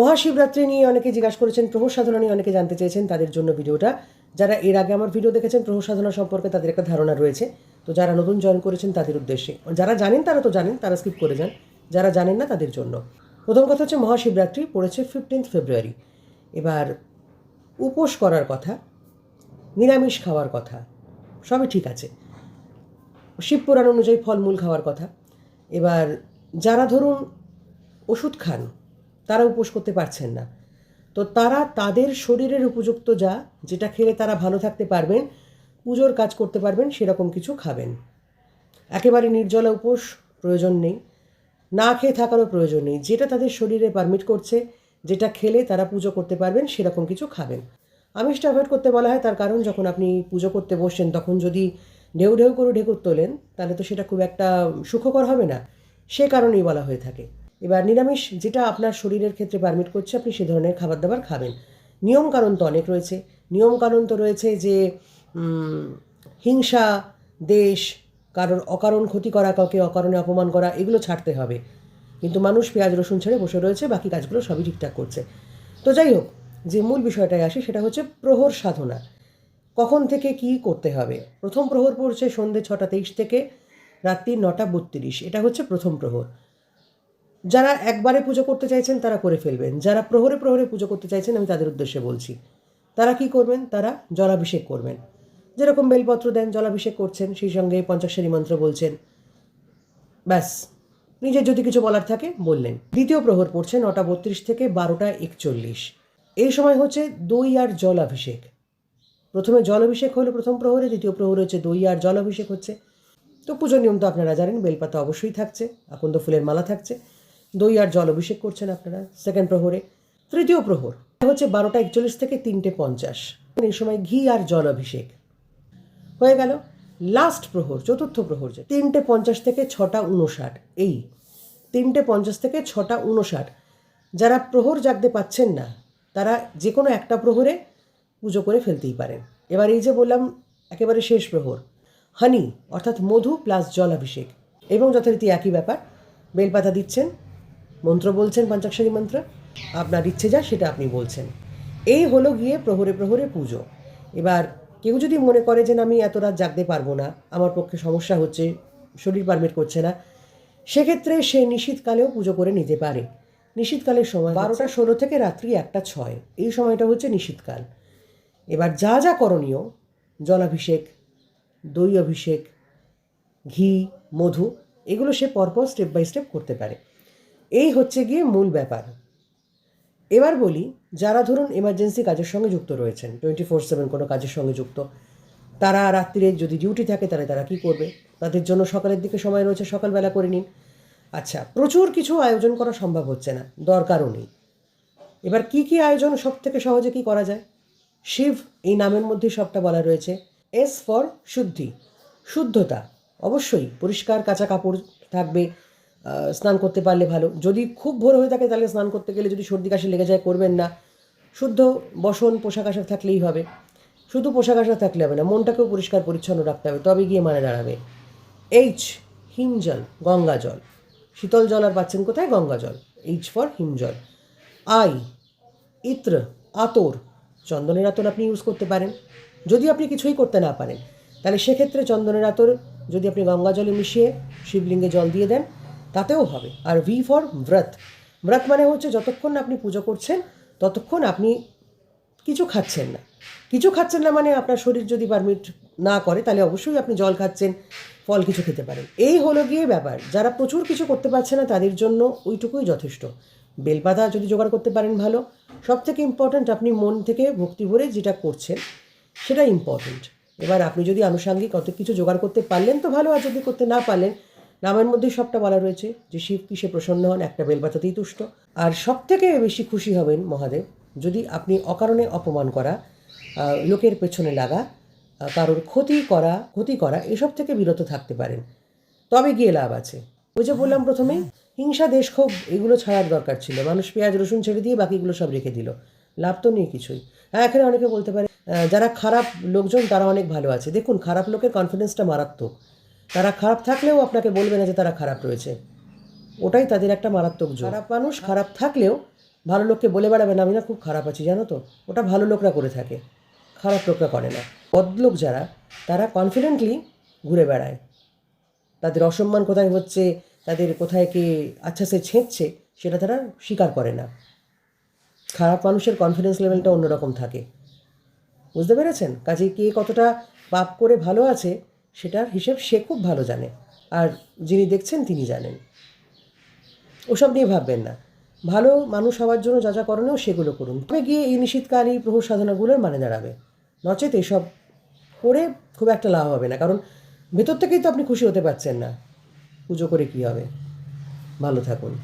মহাশিবরাত্রি নিয়ে অনেকে জিজ্ঞাসা করেছেন প্রহর সাধনা নিয়ে অনেকে জানতে চেয়েছেন তাদের জন্য ভিডিওটা। যারা এর আগে আমার ভিডিও দেখেছেন প্রহর সাধনা সম্পর্কে তাদের একটা ধারণা রয়েছে। তো যারা নতুন জয়েন করেছেন তাদের উদ্দেশ্যে। যারা জানেন তারা তো জানেন, তারা স্কিপ করে যান। যারা জানেন না তাদের জন্য। প্রথম কথা হচ্ছে মহাশিবরাত্রি পড়েছে ফিফটিন্থ ফেব্রুয়ারি এবার উপোস করার কথা, নিরামিষ খাওয়ার কথা, সবই ঠিক আছে। শিব পুরাণ অনুযায়ী ফলমূল খাওয়ার কথা। এবার যারা ধরুন ওষুধ খান তারা উপোস করতে পারছেন না। তো তারা তাদের শরীরের উপযুক্ত যা, যেটা খেলে তারা ভালো থাকতে পারবেন, পুজোর কাজ করতে পারবেন, সেরকম কিছু খাবেন। একেবারে নির্জলা উপোস প্রয়োজন নেই। না খেয়ে থাকারও প্রয়োজন নেই। যেটা তাদের শরীরে পারমিট করছে, যেটা খেলে তারা পুজো করতে পারবেন, সেরকম কিছু খাবেন। আমিষটা অ্যাভয়েড করতে বলা হয় তার কারণ, যখন আপনি পুজো করতে বসছেন তখন যদি ঢেউ ঢেউ করে ঢেকুর তোলেন, তাহলে তো সেটা খুব একটা সুখকর হবে না। সে কারণেই বলা হয়ে থাকে। এবার নিরামিষ যেটা আপনার শরীরের ক্ষেত্রে পারমিট করছে, আপনি সে ধরনের খাবার দাবার খাবেন। নিয়মকানুন তো অনেক রয়েছে। নিয়মকানুন তো রয়েছে যে হিংসা, দেশ, কারোর অকারণ ক্ষতি করা, কাউকে অকারণে অপমান করা, এগুলো ছাড়তে হবে। কিন্তু মানুষ পেঁয়াজ, রসুন ছেড়ে বসে রয়েছে, বাকি কাজগুলো সবই ঠিকঠাক করছে। তো যাই হোক, যে মূল বিষয়টায় আসি, সেটা হচ্ছে প্রহর সাধনা। কখন থেকে কি করতে হবে? প্রথম প্রহর পড়ছে সন্ধ্যে ছটা তেইশ থেকে রাত্রি নটা বত্রিশ। এটা হচ্ছে প্রথম প্রহর। যারা একবারে পুজো করতে চাইছেন, তারা করে ফেলবেন। যারা প্রহরে প্রহরে পুজো করতে চাইছেন, আমি তাদের উদ্দেশ্যে বলছি। তারা কি করবেন? তারা জলাভিষেক করবেন। যেরকম বেলপত্র দেন, জলাভিষেক করছেন, সেই সঙ্গে পঞ্চাশেরী মন্ত্র বলছেন। ব্যাস। নিজের যদি কিছু বলার থাকে, বললেন। দ্বিতীয় প্রহর পড়ছে নটা বত্রিশ থেকে বারোটা একচল্লিশ। এই সময় হচ্ছে দই আর জল অভিষেক প্রথমে জল অভিষেক হলো প্রথম প্রহরে, দ্বিতীয় প্রহরে হচ্ছে দই আর জল অভিষেক হচ্ছে। তো পুজোর নিয়ম তো আপনারা জানেন, বেলপাতা অবশ্যই থাকছে, আকন্দ ফুলের মালা থাকছে। দই আর জল অভিষেক করছেন আপনারা সেকেন্ড প্রহরে। তৃতীয় প্রহর হচ্ছে বারোটা একচল্লিশ থেকে তিনটে পঞ্চাশ। এই সময় ঘি আর জল অভিষেক। হয়ে গেল লাস্ট প্রহর, চতুর্থ প্রহর যে, তিনটে পঞ্চাশ থেকে ছটা উনষাট এই তিনটে পঞ্চাশ থেকে ছটা উনষাট যারা প্রহর জাগতে পাচ্ছেন না, তারা যে কোনো একটা প্রহরে পুজো করে ফেলতেই পারেন। এবার এই যে বললাম, একেবারে শেষ প্রহর হানি অর্থাৎ মধু প্লাস জল অভিষেক। এবং যথারীতি একই ব্যাপার, বেলপাতা দিচ্ছেন মন্ত্র বলছেন পঞ্চাক্ষরী মন্ত্র, আপনার ইচ্ছে যা সেটা আপনি বলছেন। এই হলো গিয়ে প্রহরে প্রহরে পুজো। এবার কেউ যদি মনে করে যে আমি এত রাত জাগতে পারব না, আমার পক্ষে সমস্যা হচ্ছে, শরীর পারমিট করছে না, সেক্ষেত্রে সে নিশীতকালেও পুজো করে নিতে পারে। নিশীতকালের সময় বারোটা ষোলো থেকে রাত্রি একটা ছয়, এই সময়টা হচ্ছে নিশীতকাল। এবার যা যা করণীয়, জলাভিষেক, দই অভিষেক, ঘি, মধু, এগুলো সে পরপর স্টেপ বাই স্টেপ করতে পারে। এই হচ্ছে গিয়ে মূল ব্যাপার। এবার বলি, যারা ধরুন এমার্জেন্সি কাজের সঙ্গে যুক্ত রয়েছেন টোয়েন্টি ফোর সেভেন কোনো কাজের সঙ্গে যুক্ত, তারা রাত্রিরে যদি ডিউটি থাকে তাহলে তারা কী করবে? তাদের জন্য সকালের দিকে সময় রয়েছে, সকালবেলা করে নিন। আচ্ছা প্রচুর কিছু আয়োজন করা সম্ভব হচ্ছে না, দরকারও নেই। এবার কি কি আয়োজন সব থেকে সহজে কি করা যায়? শিব, এই নামের মধ্যে সবটা বলা রয়েছে। এস ফর শুদ্ধি, শুদ্ধতা, অবশ্যই পরিষ্কার কাঁচা কাপড় থাকবে স্নান করতে পারলে ভালো। যদি খুব ভোর হয়ে থাকে তাহলে স্নান করতে গেলে যদি সর্দি কাশি লেগে যায় করবেন না। শুদ্ধ বসন, পোশাক আশাক থাকলেই হবে। শুধু পোশাক আশাক থাকলে হবে না, মনটাকেও পরিষ্কার, পরিচ্ছন্ন রাখতে হবে। তবে গিয়ে মানে দাঁড়াবে। এইচ হিমজল, গঙ্গা জল। শীতল জল আর পাচ্ছেন কোথায়? গঙ্গা জল। এইচ ফর হিমজল। আই ইত্র, আতর। চন্দনের আতর আপনি ইউজ করতে পারেন। যদি আপনি কিছুই করতে না পারেন, তাহলে সেক্ষেত্রে চন্দনের আতর যদি আপনি গঙ্গা জলে মিশিয়ে শিবলিঙ্গে জল দিয়ে দেন তাতেও হবে। আর ভি ফর ব্রত। ব্রত মানে হচ্ছে যতক্ষণ আপনি পুজো করছেন, ততক্ষণ আপনি কিছু খাচ্ছেন না। কিছু খাচ্ছেন না মানে আপনার শরীর যদি পারমিট না করে, তাহলে অবশ্যই আপনি জল খাচ্ছেন, ফল কিছু খেতে পারেন। এই হলো গিয়ে ব্যাপার। যারা প্রচুর কিছু করতে পারছে না, তাদের জন্য ওইটুকুই যথেষ্ট। বেলপাতা যদি জোগাড় করতে পারেন ভালো। সব থেকে ইম্পর্ট্যান্ট আপনি মন থেকে ভক্তি ভরে যেটা করছেন, সেটা ইম্পর্ট্যান্ট এবার আপনি যদি আনুষাঙ্গিক অত কিছু জোগাড় করতে পারলেন, তো ভালো। আর যদি করতে না পারলেন নামের মধ্যেই সবটা বলা রয়েছে যে শিব কিসে প্রসন্ন হন, একটা বেলপাতাতেই তুষ্ট। আর সব থেকে বেশি খুশি হবেন মহাদেব যদি আপনি অকারণে অপমান করা লোকের পেছনে লাগা কারোর ক্ষতি করা ক্ষতি করা, এসব থেকে বিরত থাকতে পারেন। তবে গিয়ে লাভ আছে। ওই যে বললাম প্রথমে, হিংসা দেশ ক্ষোভ এগুলো ছাড়ার দরকার ছিল। মানুষ পেঁয়াজ, রসুন ছেড়ে দিয়ে বাকিগুলো সব রেখে দিল। লাভ তো নেই কিছুই। হ্যাঁ এখানে অনেকে বলতে পারে যারা খারাপ লোকজন, তারা অনেক ভালো আছে। দেখুন, খারাপ লোকের কনফিডেন্সটা মারাত্মক। তারা খারাপ থাকলেও আপনাকে বলবে না যে তারা খারাপ রয়েছে। ওটাই তাদের একটা মারাত্মক জোর। খারাপ মানুষ খারাপ থাকলেও ভালো লোককে বলে বেড়াবে না আমি না খুব খারাপ আছি জানো তো? ওটা ভালো লোকরা করে থাকে। খারাপ লোকরা করে না। বদলোক যারা তারা কনফিডেন্টলি ঘুরে বেড়ায়। তাদের অসম্মান কোথায় হচ্ছে তাদের কোথায় কে আচ্ছা সে ছেঁচছে সেটা তারা স্বীকার করে না। খারাপ মানুষের কনফিডেন্স লেভেলটা অন্যরকম থাকে। বুঝতে পেরেছেন? কাজে কে কতটা পাপ করে ভালো আছে সেটার হিসেব সে খুব ভালো জানে। আর যিনি দেখছেন তিনি জানেন। ওসব নিয়ে ভাববেন না। ভালো মানুষ হওয়ার জন্য যা যা করণীয় সেগুলো করুন। তবে গিয়ে এই নিষিদ্ধকারী প্রভু সাধনাগুলোর মানে দাঁড়াবে। নচেত এসব করে খুব একটা লাভ হবে না। কারণ ভেতর থেকেই তো আপনি খুশি হতে পারছেন না। পুজো করে কী হবে? ভালো থাকুন।